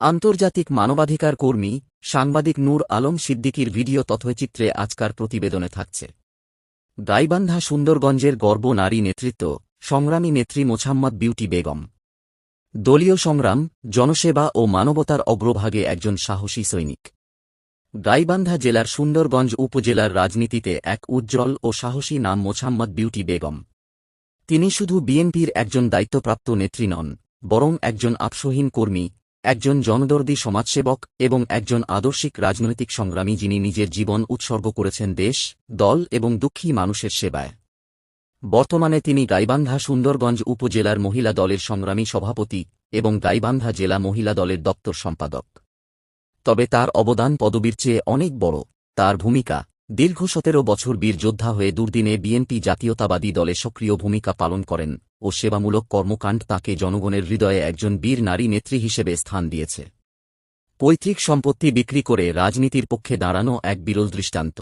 আন্তর্জাতিক মানবাধিকার কর্মী সাংবাদিক নূর আলম সিদ্দিকির ভিডিও তথ্যচিত্রে আজকার প্রতিবেদনে থাকছে। গাইবান্ধা সুন্দরগঞ্জের গর্ব নারী নেতৃত্ব, সংগ্রামী নেত্রী মোছাম্মদ বিউটি বেগম। দলীয় সংগ্রাম, জনসেবা ও মানবতার অগ্রভাগে একজন সাহসী সৈনিক। গাইবান্ধা জেলার সুন্দরগঞ্জ উপজেলার রাজনীতিতে এক উজ্জ্বল ও সাহসী নাম মোছাম্মদ বিউটি বেগম। তিনি শুধু বিএনপির একজন দায়িত্বপ্রাপ্ত নেত্রী নন, বরং একজন আপসহীন কর্মী একজন জনদর্দী সমাজসেবক এবং একজন আদর্শিক রাজনৈতিক সংগ্রামী যিনি নিজের জীবন উৎসর্গ করেছেন দেশ, দল এবং দুঃখী মানুষের সেবায়। বর্তমানে তিনি গাইবান্ধা সুন্দরগঞ্জ উপজেলার মহিলা দলের সংগ্রামী সভাপতি এবং গাইবান্ধা জেলা মহিলা দলের দপ্তর সম্পাদক। তবে তার অবদান পদবীর চেয়ে অনেক বড়। তার ভূমিকা দীর্ঘ সতেরো বছর বীর যোদ্ধা হয়ে দুর্দিনে বিএনপি জাতীয়তাবাদী দলে সক্রিয় ভূমিকা পালন করেন ও সেবামূলক কর্মকাণ্ড তাকে জনগণের হৃদয়ে একজন বীর নারী নেত্রী হিসেবে স্থান দিয়েছে। পৈতৃক সম্পত্তি বিক্রি করে রাজনীতির পক্ষে দাঁড়ানো এক বিরল দৃষ্টান্ত।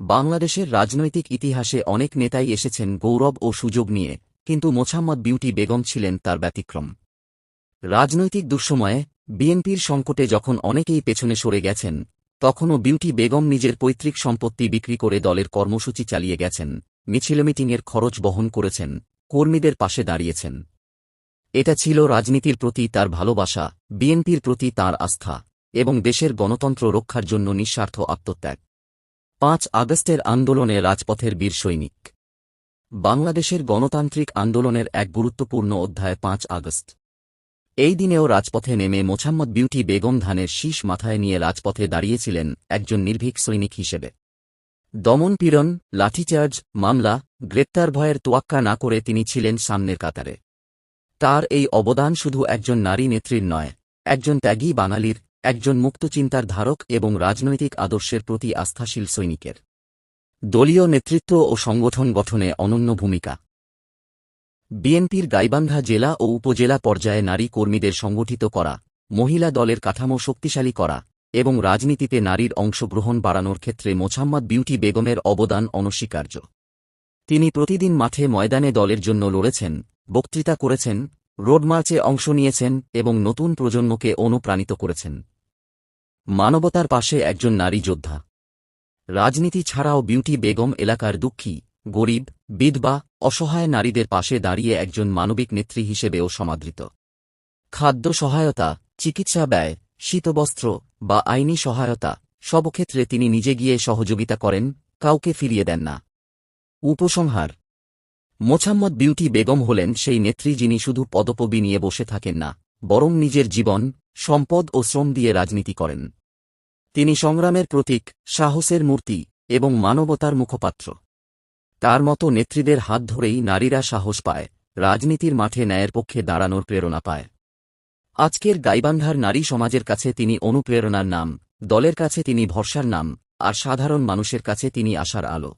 বাংলাদেশের রাজনৈতিক ইতিহাসে অনেক নেতাই এসেছেন গৌরব ও সুযোগ নিয়ে, কিন্তু মোছাম্মদ বিউটি বেগম ছিলেন তার ব্যতিক্রম। রাজনৈতিক দুঃসময়ে বিএনপির সংকটে যখন অনেকেই পেছনে সরে গেছেন তখনও বিউটি বেগম নিজের পৈতৃক সম্পত্তি বিক্রি করে দলের কর্মসূচি চালিয়ে গেছেন, মিছিল মিটিংয়ের খরচ বহন করেছেন, কর্মীদের পাশে দাঁড়িয়েছেন। এটা ছিল রাজনীতির প্রতি তার ভালোবাসা, বিএনপির প্রতি তার আস্থা, এবং দেশের গণতন্ত্র রক্ষার জন্য নিঃস্বার্থ আত্মত্যাগ। পাঁচ আগস্টের আন্দোলনে রাজপথের বীর সৈনিক। বাংলাদেশের গণতান্ত্রিক আন্দোলনের এক গুরুত্বপূর্ণ অধ্যায় পাঁচ আগস্ট। এই দিনেও রাজপথে নেমে মোছাম্মদ বিউটি বেগম ধানের শীষ মাথায় নিয়ে রাজপথে দাঁড়িয়েছিলেন একজন নির্ভীক সৈনিক হিসেবে। দমনপীড়ন লাঠিচার্জ, মামলা, গ্রেপ্তার ভয়ের তোয়াক্কা না করে তিনি ছিলেন সামনের কাতারে। তার এই অবদান শুধু একজন নারী নেত্রীর নয়, একজন ত্যাগী বাঙালির, একজন মুক্তচিন্তার ধারক এবং রাজনৈতিক আদর্শের প্রতি আস্থাশীল সৈনিকের। দলীয় নেতৃত্ব ও সংগঠন গঠনে অনন্য ভূমিকা। বিএনপির গাইবান্ধা জেলা ও উপজেলা পর্যায়ে নারী কর্মীদের সংগঠিত করা, মহিলা দলের কাঠামো শক্তিশালী করা এবং রাজনীতিতে নারীর অংশগ্রহণ বাড়ানোর ক্ষেত্রে মোছাম্মদ বিউটি বেগমের অবদান অনস্বীকার্য। তিনি প্রতিদিন মাঠে ময়দানে দলের জন্য লড়েছেন, বক্তৃতা করেছেন রোডমার্চে অংশ নিয়েছেন এবং নতুন প্রজন্মকে অনুপ্রাণিত করেছেন। মানবতার পাশে একজন নারী যোদ্ধা। রাজনীতি ছাড়াও বিউটি বেগম এলাকার দুঃখী গরিব বিধবা অসহায় নারীদের পাশে দাঁড়িয়ে একজন মানবিক নেত্রী হিসেবেও সমাদৃত। খাদ্য সহায়তা, চিকিৎসা ব্যয়, শীতবস্ত্র বা আইনি সহায়তা সব ক্ষেত্রে তিনি নিজে গিয়ে সহযোগিতা করেন, কাউকে ফিরিয়ে দেন না। উপসংহার, মোছাম্মদ বিউটি বেগম হলেন সেই নেত্রী যিনি শুধু পদপবি নিয়ে বসে থাকেন না, বরং নিজের জীবন, সম্পদ ও শ্রম দিয়ে রাজনীতি করেন। তিনি সংগ্রামের প্রতীক সাহসের মূর্তি এবং মানবতার মুখপাত্র। তার মতো নেত্রীদের হাত ধরেই নারীরা সাহস পায়, রাজনীতির মাঠে ন্যায়ের পক্ষে দাঁড়ানোর প্রেরণা পায়। আজকের গাইবান্ধার নারী সমাজের কাছে তিনি অনুপ্রেরণার নাম, দলের কাছে তিনি ভরসার নাম, আর সাধারণ মানুষের কাছে তিনি আশার আলো।